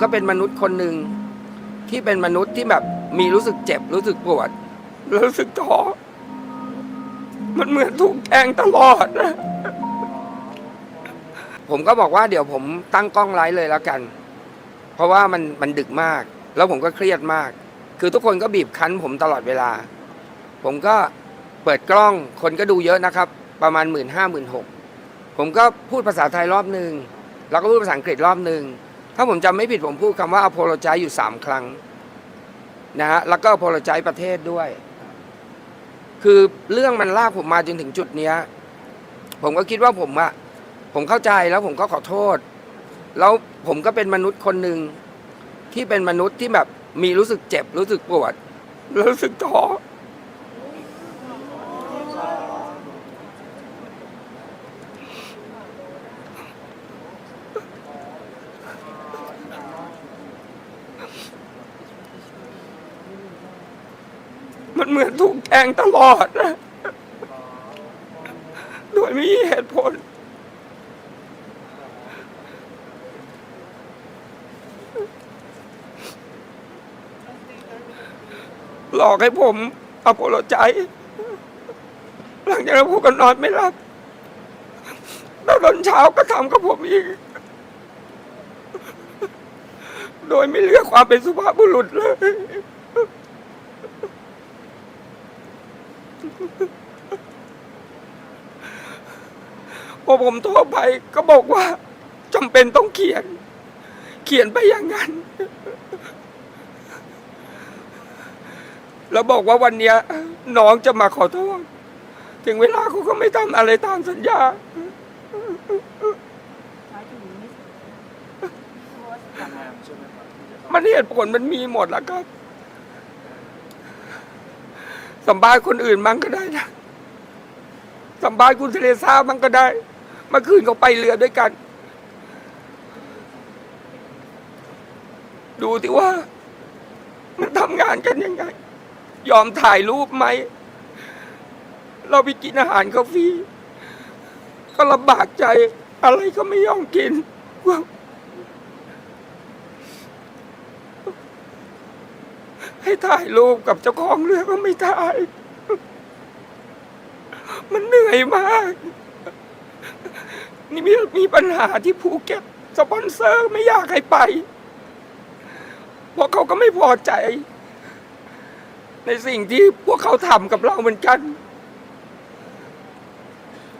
ก็เป็นมนุษย์คนหนึ่งที่เป็นมนุษย์ที่แบบมีรู้สึกเจ็บรู้สึกปวดรู้สึกท้อมันเหมือนถูกแทงตลอด ผมก็บอกว่าเดี๋ยวผมตั้งกล้องไลฟ์เลยแล้วกัน เพราะว่ามันมันดึกมาก แล้วผมก็เครียดมาก คือทุกคนก็บีบคั้น ผมตลอดเวลา ผมก็เปิดกล้องคนก็ดูเยอะนะครับ ประมาณหมื่นห้าหมื่นหกผมก็พูดภาษาไทยรอบหนึ่งแล้วก็พูดภาษาอังกฤษรอบหนึ่ง ถ้าผมจำไม่ผิดผมพูดคำว่า apologize อยู่สามครั้งนะฮะแล้วก็ apologize ประเทศด้วย คือเรื่องมันลากผมมาจนถึงจุดเนี้ย ผมก็คิดว่าผมอะผมเข้าใจแล้วผมก็ขอโทษ แล้วผมก็เป็นมนุษย์คนหนึ่งที่เป็นมนุษย์ที่แบบมีรู้สึกเจ็บรู้สึกปวด รู้สึกท้อ มันเหมือนถูกแทงตลอดนะโดยไม่มีเหตุผล หลอกให้ผมเอาโปโลใจ หลังจากนั้นผมก็นอนไม่หลับแล้วตอนเช้าก็ทำกับผมอีก โดยไม่เลือกความเป็นสุภาพบุรุษเลย พอผมโทรไปก็บอกว่าจำเป็นต้องเขียน เขียนไปอย่างนั้น แล้วบอกว่าวันเนี้ยน้องจะมาขอโทษ ถึงเวลาเขาก็ไม่ทำอะไรตามสัญญามันเหตุผลมันมีหมดแล้วครับ สัมภาษณ์คนอื่นมั้งก็ได้นะสัมภาษณ์คุณเทเรซ่ามั้งก็ได้ เมื่อคืนเขาไปเรือด้วยกัน ดูที่ว่า มันทำงานกันยังไง ยอมถ่ายรูปไหม เราไปกินอาหารเขาฟรีก็ลำบากใจ อะไรก็ไม่ยอมกินว่า ให้ถ่ายรูปกับเจ้าของเรือก็ไม่ถ่าย มันเหนื่อยมาก นี่มีมีปัญหาที่ภูเก็ตสปอนเซอร์ไม่อยากให้ไป เพราะเขาก็ไม่พอใจ ในสิ่งที่พวกเขาทำกับเราเหมือนกัน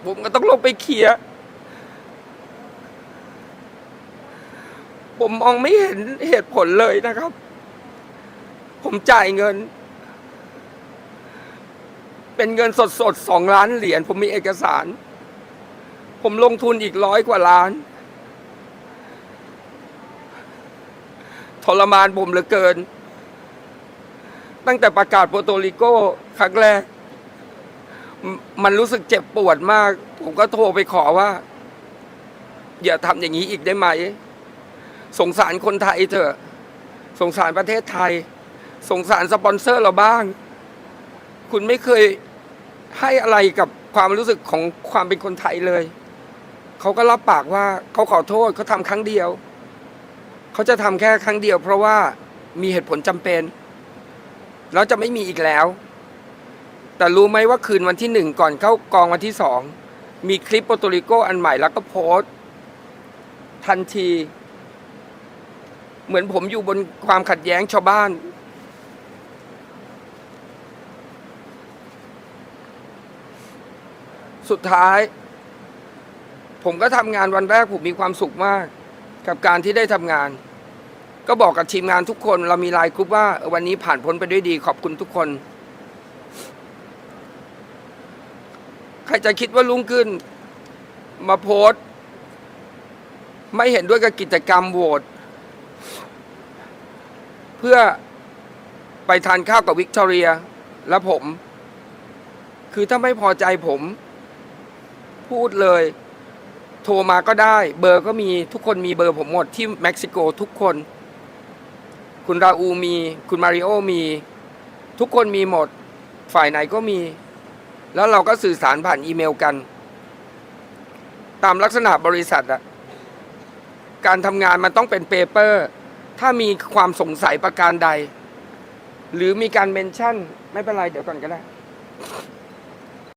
ผมก็ต้องลงไปเคลียร์ผมมองไม่เห็นเหตุผลเลยนะครับ ผมจ่ายเงิน เป็นเงินสดสดสองล้านเหรียญผมมีเอกสาร ผมลงทุนอีกร้อยกว่าล้าน ทรมานผมเหลือเกิน ตั้งแต่ประกาศโปรโตริโกครั้งแรกมมันรู้สึกเจ็บปวดมาก ผมก็โทรไปขอว่า อย่าทำอย่างนี้อีกได้ไหม สงสารคนไทยเถอะ สงสารประเทศไทย สงสารสปอนเซอร์เราบ้าง คุณไม่เคยให้อะไรกับความรู้สึกของความเป็นคนไทยเลย เขาก็รับปากว่าเขาขอโทษเขาทำครั้งเดียว เขาจะทำแค่ครั้งเดียว เพราะว่ามีเหตุผลจำเป็น แล้วจะไม่มีอีกแล้ว แต่รู้ไหมว่าคืนวันที่หนึ่งก่อนเข้ากองวันที่สองมีคลิปโปรโตริโกอันใหม่แล้วก็โพสทันที เหมือนผมอยู่บนความขัดแย้งชาวบ้าน สุดท้าย ผมก็ทำงานวันแรกผมมีความสุขมาก กับการที่ได้ทำงาน ก็บอกกับทีมงานทุกคน เรามีไลน์กรุ๊ปว่าวันนี้ผ่านพ้นไปด้วยดี ขอบคุณทุกคน ใครจะคิดว่าลุงขึ้น มาโพสต์ไม่เห็นด้วยกับกิจกรรมโหวตเพื่อไปทานข้าวกับวิกตอเรีย และผม คือถ้าไม่พอใจผม พูดเลย โทรมาก็ได้ เบอร์ก็มีทุกคนมีเบอร์ผมหมดที่เม็กซิโกทุกคน คุณราอูมี คุณมาริโอมี ทุกคนมีหมด ฝ่ายไหนก็มี แล้วเราก็สื่อสารผ่านอีเมลกัน ตามลักษณะบริษัทอะการทำงานมันต้องเป็นเปเปอร์ ถ้ามีความสงสัยประการใด หรือมีการเมนชั่น ไม่เป็นไร เดี๋ยวก่อนก็ได้